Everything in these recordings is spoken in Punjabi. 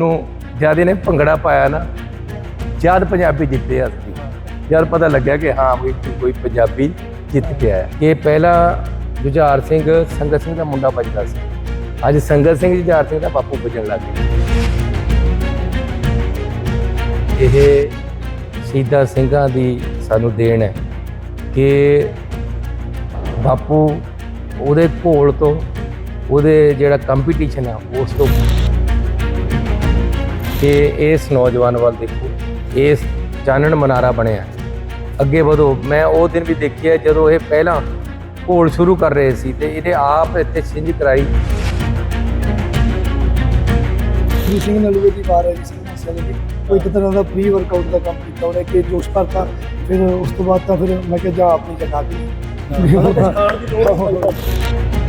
ਮੈਨੂੰ ਜਿਆਦੇ ਨੇ ਭੰਗੜਾ ਪਾਇਆ ਨਾ, ਜਦ ਪੰਜਾਬੀ ਜਿੱਤੇ ਅਸਲੀ ਜਦ ਪਤਾ ਲੱਗਿਆ ਕਿ ਹਾਂ ਵੀ ਕੋਈ ਪੰਜਾਬੀ ਜਿੱਤ ਕੇ ਆਇਆ। ਇਹ ਪਹਿਲਾ ਜੁਝਾਰ ਸਿੰਘ, ਸੰਗਤ ਸਿੰਘ ਦਾ ਮੁੰਡਾ ਵੱਜਦਾ ਸੀ। ਅੱਜ ਸੰਗਤ ਸਿੰਘ, ਜੁਝਾਰ ਸਿੰਘ ਦਾ ਬਾਪੂ ਵੱਜਣ ਲੱਗ ਗਿਆ ਇਹ ਸ਼ਹੀਦਾਂ ਸਿੰਘਾਂ ਦੀ ਸਾਨੂੰ ਦੇਣ ਹੈ ਕਿ ਬਾਪੂ ਉਹਦੇ ਘੋਲ ਤੋਂ, ਉਹਦੇ ਜਿਹੜਾ ਕੰਪੀਟੀਸ਼ਨ ਆ, ਉਸ ਤੋਂ ਕਿ ਇਸ ਨੌਜਵਾਨ ਵੱਲ ਦੇਖੋ ਇਸ ਚਾਨਣ ਮਨਾਰਾ ਬਣਿਆ। ਅੱਗੇ ਵਧੋ। ਮੈਂ ਉਹ ਦਿਨ ਵੀ ਦੇਖਿਆ ਜਦੋਂ ਇਹ ਪਹਿਲਾਂ ਘੋਲ ਸ਼ੁਰੂ ਕਰ ਰਹੇ ਸੀ ਤੇ ਇਹਨੇ ਆਪ ਇੱਥੇ ਛਿੰਝ ਕਰਾਈ। ਸ੍ਰੀ ਸਿੰਘ ਨਲੂਏ ਦੀ ਵਾਰ ਹੈ ਜੀ ਸਿੰਘ ਮਸਲੇ ਦੀ ਉਹ ਇੱਕ ਤਰ੍ਹਾਂ ਦਾ ਪ੍ਰੀ ਵਰਕਆਊਟ ਦਾ ਕੰਮ ਕੀਤਾ ਉਹਨੇ ਕਿ ਜੋਸ਼ ਭਰਤਾ ਫਿਰ ਉਸ ਤੋਂ ਬਾਅਦ ਤਾਂ ਫਿਰ ਮੈਂ ਕਿਹਾ ਜਾ ਆਪਣੀ ਜਗ੍ਹਾ ਤੇ।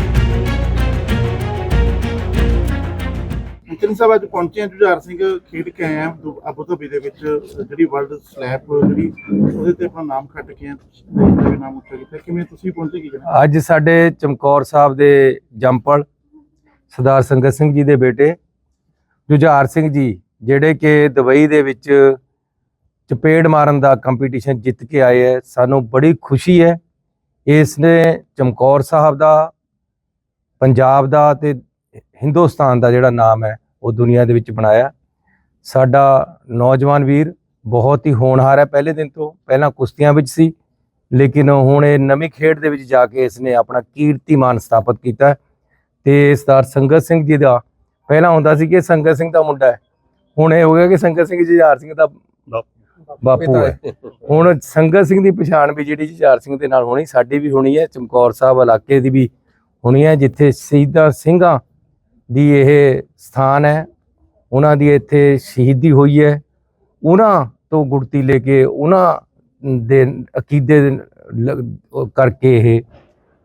ਕਿਰਨ ਸਾਹਿਬ, ਅੱਜ ਪਹੁੰਚੇ ਆ ਜੁਝਾਰ ਸਿੰਘ ਖੇਡ ਕੇ ਆਏ ਆ ਦੁ- ਧਾਬੀ ਦੇ ਵਿੱਚ, ਜਿਹੜੀ ਵਰਲਡ ਸਲੈਪ ਜਿਹੜੀ, ਉਹਦੇ ਤੇ ਆਪਣਾ ਨਾਮ ਖੱਟ ਕੇ ਆ। ਦੇਸ਼ ਨਾਮ ਉੱਚਾ ਕੀਤਾ ਕਿਵੇਂ ਤੁਸੀਂ ਪਹੁੰਚੇ ਕੀ ਅੱਜ ਸਾਡੇ ਚਮਕੌਰ ਸਾਹਿਬ ਦੇ ਜੰਪਲ, ਸਰਦਾਰ ਸੰਗਤ ਸਿੰਘ ਜੀ ਦੇ ਬੇਟੇ, ਜੁਝਾਰ ਸਿੰਘ ਜੀ, ਜਿਹੜੇ ਕਿ ਦੁਬਈ ਦੇ ਵਿੱਚ ਚਪੇੜ ਮਾਰਨ ਦਾ ਕੰਪੀਟੀਸ਼ਨ ਜਿੱਤ ਕੇ ਆਏ ਹੈ ਸਾਨੂੰ ਬੜੀ ਖੁਸ਼ੀ ਹੈ। ਇਸ ਨੇ ਚਮਕੌਰ ਸਾਹਿਬ ਦਾ, ਪੰਜਾਬ ਦਾ ਤੇ ਹਿੰਦੁਸਤਾਨ ਦਾ ਜਿਹੜਾ ਨਾਮ ਹੈ ਉਹ ਦੁਨੀਆ ਦੇ ਵਿੱਚ ਬਣਾਇਆ। ਸਾਡਾ ਨੌਜਵਾਨ ਵੀਰ ਬਹੁਤ ਹੀ ਹੋਣਹਾਰ ਹੈ ਪਹਿਲੇ ਦਿਨ ਤੋਂ ਪਹਿਲਾਂ ਕੁਸ਼ਤੀਆਂ ਵਿੱਚ ਸੀ ਲੇਕਿਨ ਹੁਣ ਇਹ ਨਵੀਂ ਖੇਡ ਦੇ ਵਿੱਚ ਜਾ ਕੇ ਇਸਨੇ ਆਪਣਾ ਕੀਰਤੀਮਾਨ ਸਥਾਪਿਤ ਕੀਤਾ ਤੇ ਸਰਦਾਰ ਸੰਗਤ ਸਿੰਘ ਜੀ ਦਾ ਪਹਿਲਾਂ ਹੁੰਦਾ ਸੀ ਕਿ ਸੰਗਤ ਸਿੰਘ ਦਾ ਮੁੰਡਾ ਹੈ ਹੁਣ ਇਹ ਹੋ ਗਿਆ ਕਿ ਸੰਗਤ ਸਿੰਘ ਜੁਝਾਰ ਸਿੰਘ ਦਾ ਬਾਪੂ ਹੈ। ਹੁਣ ਸੰਗਤ ਸਿੰਘ ਦੀ ਪਛਾਣ ਵੀ ਜਿਹੜੀ ਜੁਝਾਰ ਸਿੰਘ ਦੇ ਨਾਲ ਹੋਣੀ ਸਾਡੀ ਵੀ ਹੋਣੀ ਹੈ ਚਮਕੌਰ ਸਾਹਿਬ ਇਲਾਕੇ ਦੀ ਵੀ ਹੋਣੀ ਹੈ ਜਿੱਥੇ ਸ਼ਹੀਦਾਂ ਸਿੰਘਾਂ ਦੀ ਇਹ ਸਥਾਨ ਹੈ ਉਹਨਾਂ ਦੀ ਇੱਥੇ ਸ਼ਹੀਦੀ ਹੋਈ ਹੈ ਉਹਨਾਂ ਤੋਂ ਗੁੜਤੀ ਲੈ ਕੇ ਉਹਨਾਂ ਦੇ ਅਕੀਦੇ ਕਰਕੇ ਇਹ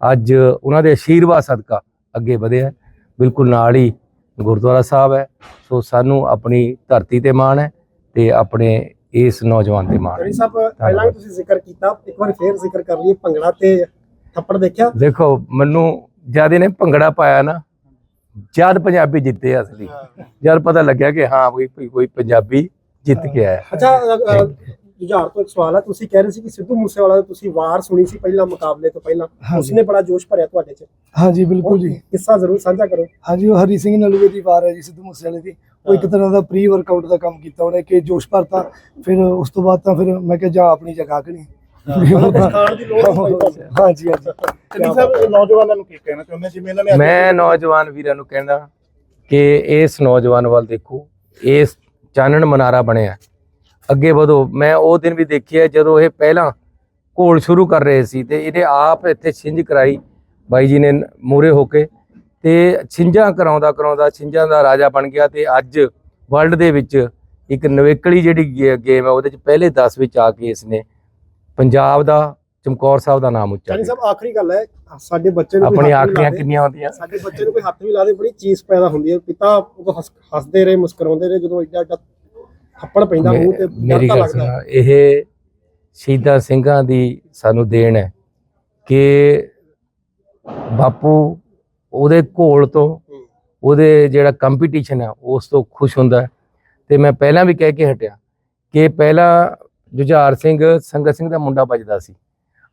ਅੱਜ ਉਹਨਾਂ ਦੇ ਆਸ਼ੀਰਵਾਦ ਸਦਕਾ ਅੱਗੇ ਵਧਿਆ। ਬਿਲਕੁਲ ਨਾਲ ਹੀ ਗੁਰਦੁਆਰਾ ਸਾਹਿਬ ਹੈ ਸੋ ਸਾਨੂੰ ਆਪਣੀ ਧਰਤੀ ਤੇ ਮਾਣ ਹੈ ਤੇ ਆਪਣੇ ਇਸ ਨੌਜਵਾਨ ਤੇ ਮਾਣ ਹੈ। ਸਾਹਿਬ ਪਹਿਲਾਂ ਤੁਸੀਂ ਜ਼ਿਕਰ ਕੀਤਾ ਇੱਕ ਵਾਰ ਫੇਰ ਜ਼ਿਕਰ ਕਰ ਲਈਏ ਭੰਗੜਾ ਤੇ ਥੱਪੜ ਦੇਖਿਆ ਦੇਖੋ ਮੈਨੂੰ ਜਿਆਦੇ ਨੇ ਭੰਗੜਾ ਪਾਇਆ ਨਾ ਜਦ ਪੰਜਾਬੀ ਜਿੱਤੇ ਅਸਲੀ ਜਦ ਪਤਾ ਲੱਗਿਆ ਕਿ ਹਾਂ ਕੋਈ ਕੋਈ- ਪੰਜਾਬੀ ਜਿੱਤ ਕੇ ਆਇਆ। ਅੱਛਾ ਜੁਝਾਰ ਤੋਂ ਇੱਕ ਸਵਾਲ ਹੈ ਤੁਸੀਂ ਕਹਿ ਰਹੇ ਸੀ ਕਿ ਸਿੱਧੂ ਮੂਸੇਵਾਲਾ ਦੀ ਤੁਸੀਂ ਵਾਰ ਸੁਣੀ ਸੀ ਪਹਿਲਾਂ ਮੁਕਾਬਲੇ ਤੋਂ ਪਹਿਲਾਂ। ਉਸਨੇ ਬੜਾ ਜੋਸ਼ ਭਰਿਆ ਤੁਹਾਡੇ 'ਚ। ਹਾਂਜੀ ਬਿਲਕੁਲ ਜੀ। ਕਿੱਸਾ ਜ਼ਰੂਰ ਸਾਂਝਾ ਕਰੋ। ਹਾਂਜੀ ਉਹ ਹਰੀ ਸਿੰਘ ਨਲੂਏ ਦੀ ਵਾਰ ਹੈ ਜੀ ਸਿੱਧੂ ਮੂਸੇਵਾਲੇ ਦੀ। ਉਹ ਇੱਕ ਤਰ੍ਹਾਂ ਦਾ ਪ੍ਰੀ ਵਰਕਆਊਟ ਦਾ ਕੰਮ ਕੀਤਾ ਉਹਨੇ ਕਿ ਜੋਸ਼ ਭਰਤਾ। ਫਿਰ ਉਸ ਤੋਂ ਬਾਅਦ ਤਾਂ ਫਿਰ ਮੈਂ ਕਿਹਾ ਜਾ ਆਪਣੀ ਜਗ੍ਹਾ ਕਣੀ ਖਾਣ ਦੀ ਲੋੜ ਨਹੀਂ ਪਈ ਤੁਹਾਨੂੰ। ਹਾਂਜੀ ਹਾਂਜੀ। ਕਿਰਨ ਸਾਹਿਬ ਇਹ ਨੌਜਵਾਨਾਂ ਨੂੰ ਕੀ ਕਹਿਣਾ ਚਾਹੁੰਦੇ? ਜਿਵੇਂ ਇਹਨਾਂ ਨੇ ਅੱਜ- ਮੈਂ ਨੌਜਵਾਨ ਵੀਰਾਂ ਨੂੰ ਕਹਿੰਦਾ ਕਿ ਇਸ ਨੌਜਵਾਨ ਵੱਲ ਦੇਖੋ ਇਸ ਚਾਨਣ ਮਨਾਰਾ ਬਣਿਆ। ਅੱਗੇ ਵਧੋ। ਮੈਂ ਉਹ ਦਿਨ ਵੀ ਦੇਖਿਆ ਜਦੋਂ ਇਹ ਪਹਿਲਾਂ ਘੋਲ ਸ਼ੁਰੂ ਕਰ ਰਹੇ ਸੀ ਤੇ ਇਹਨੇ ਆਪ ਇੱਥੇ ਛਿੰਝ ਕਰਾਈ। ਬਾਈ ਜੀ ਨੇ ਮੂਰੇ ਹੋ ਕੇ ਤੇ ਛਿੰਝਾਂ ਕਰਾਉਂਦਾ ਕਰਾਉਂਦਾ ਛਿੰਝਾਂ ਦਾ ਰਾਜਾ ਬਣ ਗਿਆ ਤੇ ਅੱਜ ਵਰਲਡ ਦੇ ਵਿੱਚ ਇੱਕ ਨਵੇਕਲੀ ਜਿਹੜੀ ਗੇਮ ਹੈ ਉਹਦੇ ਚ ਪਹਿਲੇ 10 ਵਿੱਚ ਆ ਕੇ ਇਸਨੇ ਪੰਜਾਬ ਦਾ ਚਮਕੌਰ ਸਾਹਿਬ ਦਾ ਨਾਮ ਉੱਚਾ ਕੀਤਾ ਸਾਹਿਬ ਆਖਰੀ ਗੱਲ ਹੈ ਸਾਡੇ ਬੱਚੇ ਨੂੰ ਕੋਈ ਆਪਣੀ ਹੱਥ ਵੀ ਲਾ ਆਖਰੀਆਂ ਦੇ। ਕਿੰਨੀਆਂ ਹੁੰਦੀਆਂ? ਸਾਡੇ ਬੱਚੇ ਨੂੰ ਕੋਈ ਹੱਥ ਵੀ ਲਾ ਦੇ ਬੜੀ ਚੀਜ਼ ਪੈਦਾ ਹੁੰਦੀ ਹੈ। ਪਿਤਾ ਉਹ ਹੱਸ- ਹੱਸਦੇ ਰਹੇ ਮੁਸਕਰਾਉਂਦੇ ਰਹੇ ਜਦੋਂ ਏਡਾ ਏਡਾ ਥੱਪੜ ਪੈਂਦਾ ਮੂੰਹ ਤੇ ਮੇਰੀ ਗੱਲ ਲੱਗਦਾ ਸੁਣਾ ਇਹ ਸ਼ਹੀਦਾਂ ਸਿੰਘਾਂ ਦੀ ਸਾਨੂੰ ਦੇਣ ਹੈ ਕਿ ਬਾਪੂ ਉਹਦੇ ਘੋਲ ਤੋਂ ਉਹਦੇ ਜਿਹੜਾ ਕੰਪੀਟੀਸ਼ਨ ਹੈ ਉਸ ਤੋਂ ਖੁਸ਼ ਹੁੰਦਾ ਹੈ। ਤੇ ਮੈਂ ਪਹਿਲਾਂ ਵੀ ਕਹਿ ਕੇ ਹਟਿਆ ਕਿ ਪਹਿਲਾਂ ਜੁਝਾਰ ਸਿੰਘ ਸੰਗਤ ਸਿੰਘ ਦਾ ਮੁੰਡਾ ਵੱਜਦਾ ਸੀ।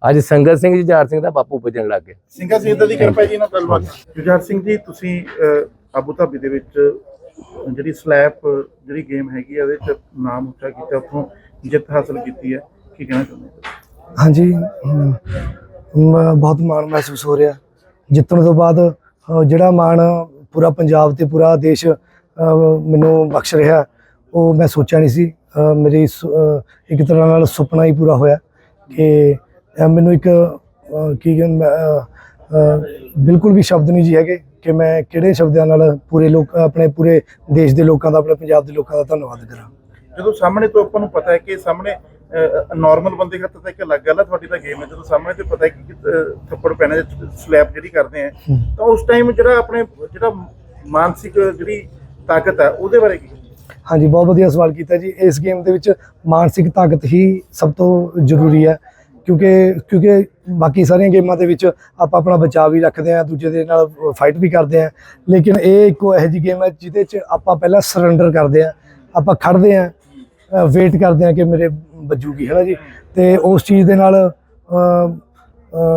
ਅੱਜ ਸੰਗਤ ਸਿੰਘ ਜੁਝਾਰ ਸਿੰਘ ਦਾ ਬਾਪੂ ਵੱਜਣ ਲੱਗ ਗਿਆ। ਸਿੰਘਾਂ ਸਿੰਘ ਦੀ ਕਿਰਪਾ ਜੀ ਨਾਲ ਗੱਲਬਾਤ। ਜੁਝਾਰ ਸਿੰਘ ਜੀ ਤੁਸੀਂ ਆਬੂ ਧਾਬੀ ਦੇ ਵਿੱਚ ਜਿਹੜੀ ਸਲੈਪ ਜਿਹੜੀ ਗੇਮ ਹੈਗੀ ਆ ਉਹਦੇ ਚ ਨਾਮ ਉੱਚਾ ਕੀਤਾ ਉੱਥੋਂ ਜਿੱਤ ਹਾਸਲ ਕੀਤੀ ਹੈ। ਕੀ ਕਹਿਣਾ ਚਾਹੁੰਦੇ ਹੋ? ਹਾਂਜੀ ਬਹੁਤ ਮਾਣ ਮਹਿਸੂਸ ਹੋ ਰਿਹਾ। ਜਿੱਤਣ ਤੋਂ ਬਾਅਦ ਜਿਹੜਾ ਮਾਣ ਪੂਰਾ ਪੰਜਾਬ ਤੇ ਪੂਰਾ ਦੇਸ਼ ਮੈਨੂੰ ਬਖਸ਼ ਰਿਹਾ ਉਹ ਮੈਂ ਸੋਚਿਆ ਨਹੀਂ ਸੀ। ਮੇਰੀ ਇੱਕ ਤਰ੍ਹਾਂ ਨਾਲ ਸੁਪਨਾ ਹੀ ਪੂਰਾ ਹੋਇਆ ਕਿ ਮੈਨੂੰ ਇੱਕ ਕੀ ਕਹਿੰਦੇ ਬਿਲਕੁਲ ਵੀ ਸ਼ਬਦ ਨਹੀਂ ਜੀ ਹੈਗੇ ਕਿ ਮੈਂ ਕਿਹੜੇ ਸ਼ਬਦਾਂ ਨਾਲ ਪੂਰੇ ਲੋਕ ਆਪਣੇ ਪੂਰੇ ਦੇਸ਼ ਦੇ ਲੋਕਾਂ ਦਾ ਆਪਣੇ ਪੰਜਾਬ ਦੇ ਲੋਕਾਂ ਦਾ ਧੰਨਵਾਦ ਕਰਾਂ। ਜਦੋਂ ਸਾਹਮਣੇ ਤੋਂ ਆਪਾਂ ਨੂੰ ਪਤਾ ਹੈ ਕਿ ਸਾਹਮਣੇ ਨਾਰਮਲ ਬੰਦੇ ਖਾਤਰ ਤਾਂ ਇੱਕ ਅਲੱਗ ਗੱਲ ਹੈ ਤੁਹਾਡੀ ਤਾਂ ਗੇਮ ਹੈ। ਜਦੋਂ ਸਾਹਮਣੇ ਤੇ ਪਤਾ ਹੈ ਕਿ ਥੱਪੜ ਪੈਣਾ ਜਾਂ ਸਲੈਪ ਜਿਹੜੀ ਕਰਦੇ ਆ ਤਾਂ ਉਸ ਟਾਈਮ ਜਿਹੜਾ ਆਪਣੇ ਜਿਹੜਾ ਮਾਨਸਿਕ ਜਿਹੜੀ ਤਾਕਤ ਹੈ ਉਹਦੇ ਬਾਰੇ ਕੀ ਹਾਂਜੀ, ਬਹੁਤ ਵਧੀਆ ਸਵਾਲ ਕੀਤਾ ਜੀ। ਇਸ ਗੇਮ ਦੇ ਵਿੱਚ ਮਾਨਸਿਕ ਤਾਕਤ ਹੀ ਸਭ ਤੋਂ ਜ਼ਰੂਰੀ ਹੈ, ਕਿਉਂਕਿ ਕਿਉਂਕਿ ਬਾਕੀ ਸਾਰੀਆਂ ਗੇਮਾਂ ਦੇ ਵਿੱਚ ਆਪਾਂ ਆਪਣਾ ਬਚਾਅ ਵੀ ਰੱਖਦੇ ਆ ਦੂਜੇ ਦੇ ਨਾਲ ਫਾਈਟ ਵੀ ਕਰਦੇ ਆ ਲੇਕਿਨ ਇਹ ਇੱਕੋ ਇਹੋ ਜਿਹੀ ਗੇਮ ਹੈ ਜਿਹਦੇ 'ਚ ਆਪਾਂ ਪਹਿਲਾਂ ਸਰੈਂਡਰ ਕਰਦੇ ਆ ਆਪਾਂ ਖੜਦੇ ਆ ਵੇਟ ਕਰਦੇ ਆ ਕਿ ਮੇਰੇ ਵੱਜੂਗੀ, ਹੈ ਨਾ ਜੀ? ਤੇ ਉਸ ਚੀਜ਼ ਦੇ ਨਾਲ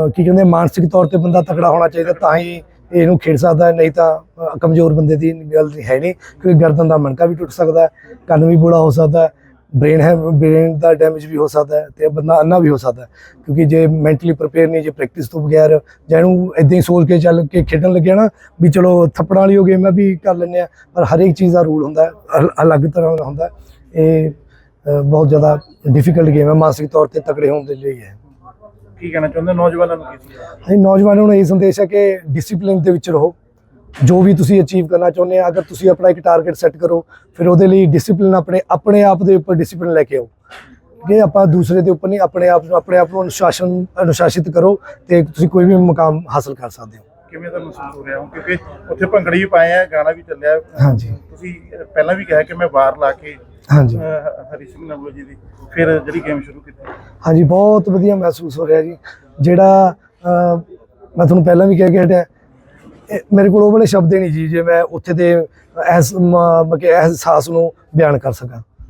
ਕੀ ਕਹਿੰਦੇ ਮਾਨਸਿਕ ਤੌਰ ਤੇ ਬੰਦਾ ਤਕੜਾ ਹੋਣਾ ਚਾਹੀਦਾ, ਤਾਂ ਹੀ ਇਹਨੂੰ ਖੇਡ ਸਕਦਾ, ਨਹੀਂ ਤਾਂ ਕਮਜ਼ੋਰ ਬੰਦੇ ਦੀ ਗੱਲ ਹੈ ਨਹੀਂ, ਕਿਉਂਕਿ ਗਰਦਨ ਦਾ ਮਣਕਾ ਵੀ ਟੁੱਟ ਸਕਦਾ ਕੰਨ ਵੀ ਬੁੜਾ ਹੋ ਸਕਦਾ ਹੈ ਬ੍ਰੇਨ ਹੈ ਬ੍ਰੇਨ ਦਾ ਡੈਮੇਜ ਵੀ ਹੋ ਸਕਦਾ ਹੈ ਤੇ ਬੰਦਾ ਅੰਨਾ ਵੀ ਹੋ ਸਕਦਾ ਹੈ, ਕਿਉਂਕਿ ਜੇ ਮੈਂਟਲੀ ਪ੍ਰਪੇਅਰ ਨਹੀਂ, ਜੇ ਪ੍ਰੈਕਟਿਸ ਤੋਂ ਬਗੈਰ ਜਾਂ ਇਹਨੂੰ ਇਦਾਂ ਹੀ ਸੋਚ ਕੇ ਚੱਲ ਕੇ ਖੇਡਣ ਲੱਗਿਆ ਨਾ ਵੀ ਚਲੋ ਥੱਪੜਾਂ ਵਾਲੀ ਹੋ ਗੇਮ ਹੈ ਵੀ ਕਰ ਲੈਂਦੇ ਆ ਪਰ ਹਰ ਇੱਕ ਚੀਜ਼ ਦਾ ਰੂਲ ਹੁੰਦਾ ਅਲ- ਅਲੱਗ ਤਰ੍ਹਾਂ ਦਾ ਹੁੰਦਾ ਇਹ ਬਹੁਤ ਜ਼ਿਆਦਾ ਡਿਫਿਕਲਟ ਗੇਮ ਹੈ, ਮਾਨਸਿਕ ਤੌਰ ਤੇ ਤਕੜੇ ਹੋਣ ਦੇ ਲਈ ਹੈ। ਕੀ ਕਹਿਣਾ ਚਾਹੁੰਦੇ ਹੋ? ਨੌਜਵਾਨਾਂ ਨੂੰ ਕੀ ਸੀ ਅਸੀਂ ਨੌਜਵਾਨਾਂ ਨੂੰ ਇਹ ਸੰਦੇਸ਼ ਹੈ ਕਿ ਡਿਸਪਲਿਨ ਦੇ ਵਿੱਚ ਰਹੋ। ਜੋ ਵੀ ਤੁਸੀਂ ਅਚੀਵ ਕਰਨਾ ਚਾਹੁੰਦੇ ਆ ਅਗਰ ਤੁਸੀਂ ਆਪਣਾ ਇੱਕ ਟਾਰਗੇਟ ਸੈੱਟ ਕਰੋ ਫਿਰ ਉਹਦੇ ਲਈ ਡਿਸਪਲਿਨ ਆਪਣੇ ਆਪਣੇ ਆਪ ਦੇ ਉੱਪਰ ਡਿਸਪਲਿਨ ਲੈ ਕੇ ਆਓ। ਕਿ ਆਪਾਂ ਦੂਸਰੇ ਦੇ ਉੱਪਰ ਨਹੀਂ ਆਪਣੇ ਆਪ ਨੂੰ ਆਪਣੇ ਆਪ ਨੂੰ ਅਨੁਸ਼ਾਸਨ ਅਨੁਸ਼ਾਸਿਤ ਕਰੋ ਤੇ ਤੁਸੀਂ ਕੋਈ ਵੀ ਮੁਕਾਮ ਹਾਸਲ ਕਰ ਸਕਦੇ ਹੋ। ਕਿਵੇਂ ਦਾ ਮਹਿਸੂਸ ਹੋ ਰਿਹਾ? ਹੋ ਕਿਉਂਕਿ ਉੱਥੇ ਭੰਗੜੇ ਵੀ ਪਾਏ ਆ ਗਾਣਾ ਵੀ ਚੱਲਿਆ। ਹਾਂਜੀ। ਤੁਸੀਂ ਪਹਿਲਾਂ ਵੀ ਕਿਹਾ ਕਿ ਮੈਂ ਵਾਰ ਲਾ ਕੇ ਹਾਂਜੀ। ਅ, ਹਰੀ ਸਿੰਘ ਨਵਲੋ ਜੀ ਦੀ। ਫਿਰ ਜਿਹੜੀ ਗੇਮ ਸ਼ੁਰੂ ਕੀਤੀ। ਹਾਂਜੀ ਬਹੁਤ ਵਧੀਆ ਮਹਿਸੂਸ ਹੋ ਰਿਹਾ ਜੀ। ਜਿਹੜਾ ਅਹ, ਮੈਂ ਤੁਹਾਨੂੰ ਪਹਿਲਾਂ ਵੀ ਕਹਿ ਕੇ ਹਟਿਆ ਇਹ ਮੇਰੇ ਕੋਲ ਉਹ ਵਾਲੇ ਸ਼ਬਦ ਹੀ ਨਹੀਂ ਜੀ ਜੇ ਮੈਂ ਉੱਥੇ ਦੇ ਐਸ ਮ- ਕਿ ਅਹਿਸਾਸ ਨੂੰ ਬਿਆਨ ਕਰ ਸਕਾਂ।